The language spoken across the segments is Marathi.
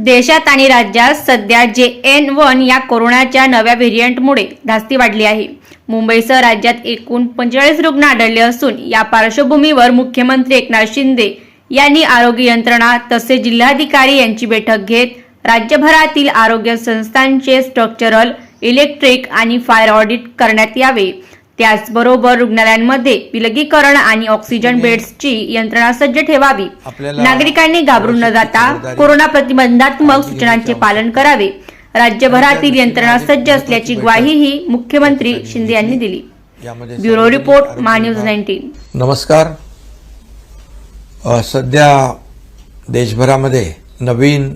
देशात आणि राज्यात सध्या जे एन वन या कोरोनाच्या नव्या व्हेरियंटमुळे धास्ती वाढली आहे. मुंबईसह राज्यात एकूण पंचेचाळीस रुग्ण आढळले असून या पार्श्वभूमीवर मुख्यमंत्री एकनाथ शिंदे यांनी आरोग्य यंत्रणा तसेच जिल्हाधिकारी यांची बैठक घेत राज्यभरातील आरोग्य संस्थांचे स्ट्रक्चरल इलेक्ट्रिक आणि फायर ऑडिट करण्यात यावे. त्याचबरोबर रुग्णालयांमध्ये विलगीकरण आणि ऑक्सिजन बेड्सची यंत्रणा सज्ज ठेवावी. नागरिकांनी घाबरून न जाता कोरोना प्रतिबंधात्मक सूचनांचे पालन करावे. राज्यभरातील यंत्रणा सज्ज असल्याची ग्वाहीही मुख्यमंत्री शिंदे यांनी दिली. ब्युरो रिपोर्ट आरोग्य मा न्यूज विभाग- नाईन्टीन. नमस्कार. सध्या देशभरामध्ये नवीन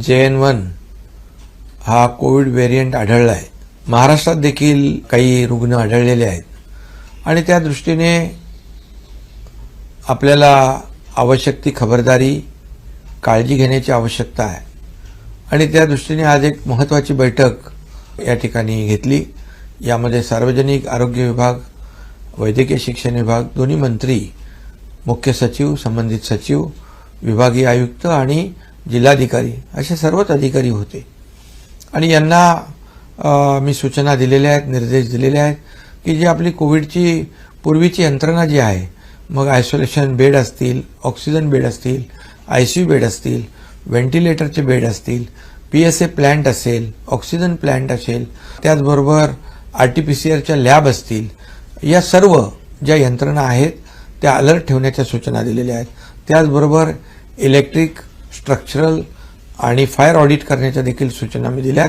जे एन वन हा कोविड व्हेरियंट आढळला आहे महाराष्ट्रात देखील काही रुग्ण आढळलेले आहेत. आणि त्या दृष्टीने आपल्याला आवश्यक ती खबरदारी काळजी घेण्याची आवश्यकता आहे. आणि त्या दृष्टीने आज एक महत्त्वाची बैठक या ठिकाणी घेतली. यामध्ये सार्वजनिक आरोग्य विभाग वैद्यकीय शिक्षण विभाग दोन्ही मंत्री मुख्य सचिव संबंधित सचिव विभागीय आयुक्त आणि जिल्हाधिकारी असे सर्वच अधिकारी होते. आणि यांना मी सूचना दिलेल्या आहेत निर्देश दिलेले आहेत की जी आपली कोविडची पूर्वीची यंत्रणा जी आहे मग आयसोलेशन बेड असतील ऑक्सिजन बेड असतील आय सी यू बेड असतील व्हेंटिलेटरचे बेड असतील पी एस ए प्लॅन्ट असेल ऑक्सिजन प्लॅन्ट असेल त्याचबरोबर आर टी पी सी आरच्या लॅब असतील या सर्व ज्या यंत्रणा आहेत त्या अलर्ट ठेवण्याच्या सूचना दिलेल्या आहेत. त्याचबरोबर इलेक्ट्रिक स्ट्रक्चरल आणि फायर ऑडिट करण्याच्या देखील सूचना मी दिल्यात.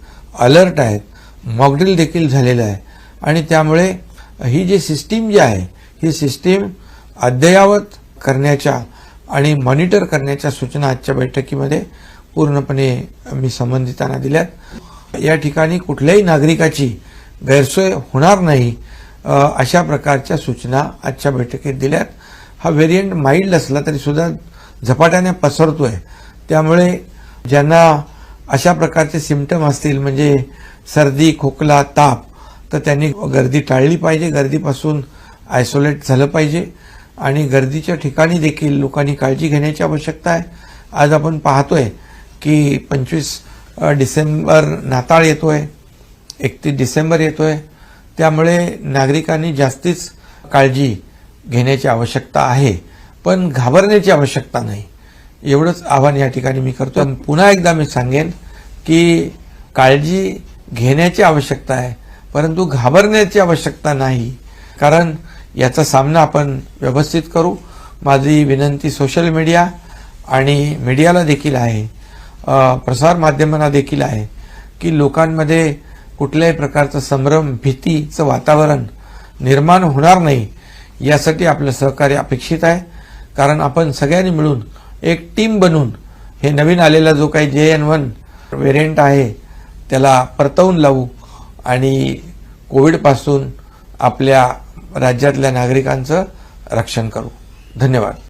अलर्ट आहेत मॉकड्रिल देखील झालेलं आहे. आणि त्यामुळे ही जी सिस्टीम जी आहे ही सिस्टीम अद्ययावत करण्याच्या आणि मॉनिटर करण्याच्या सूचना आजच्या बैठकीमध्ये पूर्णपणे मी संबंधितांना दिल्यात. या ठिकाणी कुठल्याही नागरिकाची गैरसोय होणार नाही अशा प्रकारच्या सूचना आजच्या बैठकीत दिल्यात. हा व्हेरियंट माइल्ड असला तरी सुद्धा झपाट्याने पसरतोय. त्यामुळे ज्यांना अशा प्रकारचे सिमटम असतील म्हणजे सर्दी खोकला ताप तर त्यांनी गर्दी टाळली पाहिजे. गर्दीपासून आयसोलेट झालं पाहिजे. आणि गर्दीच्या ठिकाणी देखील लोकांनी काळजी घेण्याची आवश्यकता आहे. आज आपण पाहतोय की पंचवीस डिसेंबर नाताळ येतोय एकतीस डिसेंबर येतोय. त्यामुळे नागरिकांनी जास्तीच काळजी घेण्याची आवश्यकता आहे. पण घाबरण्याची आवश्यकता नाही. एवढंच आव्हान या ठिकाणी मी करतो. आणि पुन्हा एकदा मी सांगेन की काळजी घेण्याची आवश्यकता आहे परंतु घाबरण्याची आवश्यकता नाही. कारण याचा सामना आपण व्यवस्थित करू. माझी विनंती सोशल मीडिया आणि मीडियाला देखील आहे. प्रसार प्रसारमाध्यमांना देखील आहे की लोकांमध्ये कुठल्याही प्रकारचं संभ्रम भीतीचं वातावरण निर्माण होणार नाही यासाठी आपलं सहकार्य अपेक्षित आहे. कारण आपण सगळ्यांनी मिळून एक टीम बनून हे नवीन आलेला जो काही जे एन वन व्हेरियंट आहे त्याला परतवून लावू आणि कोविडपासून आपल्या राज्यातल्या नागरिकांचं रक्षण करू. धन्यवाद.